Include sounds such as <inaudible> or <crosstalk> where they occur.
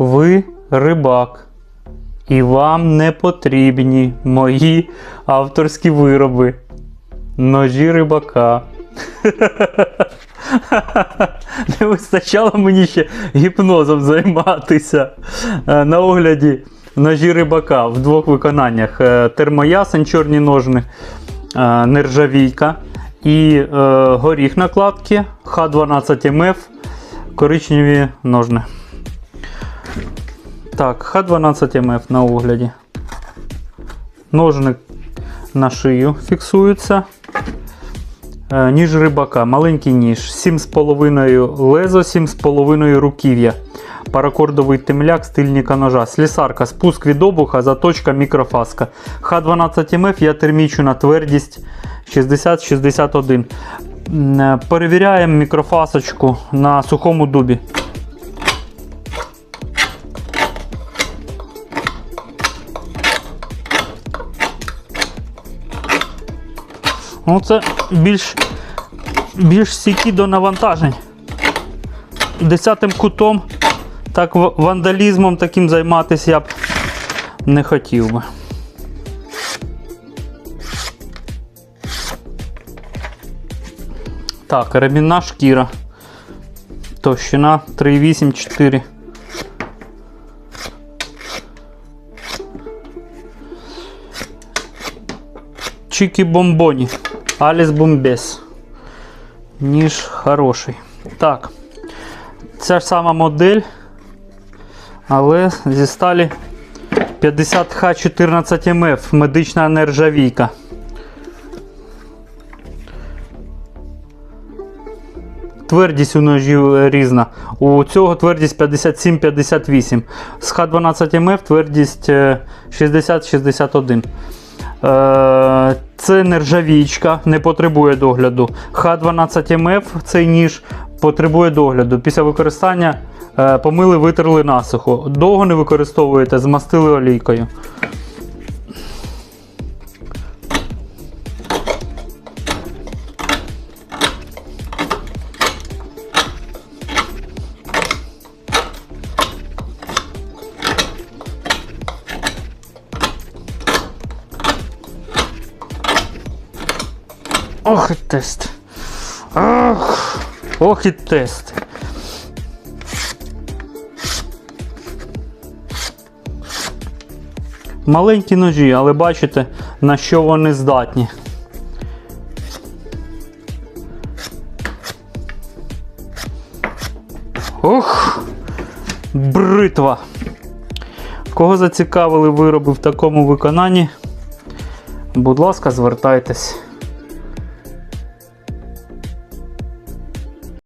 ви рибак. І вам не потрібні мої авторські вироби. Ножі рибака. <laughs> Не вистачало мені ще гіпнозом займатися. Е, На огляді ножі рибака в двох виконаннях: Е, термоясень, чорні ножни, е, нержавійка і горіх накладки Х12МФ, коричневі ножни. Так, Х12МФ на огляді. Ножник на шию фіксується. Е, Ніж рибака, маленький ніж, 7,5 лезо, 7,5 руків'я. Паракордовий темляк стильника ножа. Слісарка, спуск від обуха, заточка, мікрофаска. Х12МФ я термічу на твердість 60-61. Е, Перевіряємо мікрофасочку на сухому дубі. Ну, це більш, більш стійкі до навантажень. Десятим кутом, так вандалізмом таким займатися я б не хотів би. Так, ремінна шкіра. Товщина 3,8-4. Чики бомбоні. Аліс Бомбес. Ніж хороший. Так. Ця ж сама модель. Але зі сталі 50Х14МФ. Медична нержавійка. Твердість у ножів різна. У цього твердість 57-58. З Х12МФ твердість е, 60-61. Це нержавічка, не потребує догляду. Х12МФ цей ніж потребує догляду. Після використання е, помили, витерли насухо. Довго не використовуєте, змастили олійкою. Ох і тест. Ох, ох і тест. Маленькі ножі, але бачите, на що вони здатні. Ох, бритва. Кого зацікавили вироби в такому виконанні? Будь ласка, звертайтесь.